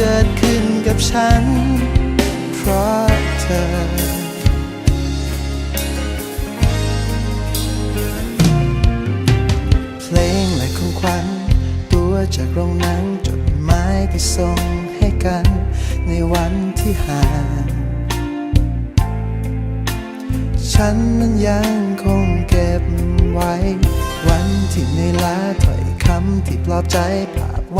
เกิดขึ้นกับฉัน เพราะเธอ เพลงและของขวัญตัวจากโรงหนังจดหมายที่ส่งให้กัน ในวันที่ห่างฉันนั้นยังคงเก็บไว้ วันที่ในล้าถ้อยคำที่ปลอบใจภาพ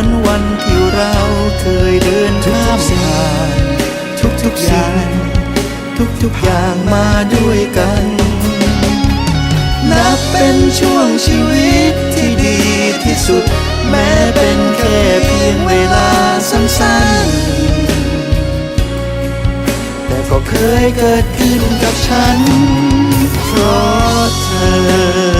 อนวันที่เราเคยเดินข้ามผ่านทุกๆสิ่งทุกๆอย่างมาด้วยกัน นับเป็นช่วงชีวิตที่ดีที่สุด แม้เป็นแค่เพียงเวลาสั้นๆ แต่ก็เคยเกิดขึ้นกับฉัน เพราะเธอ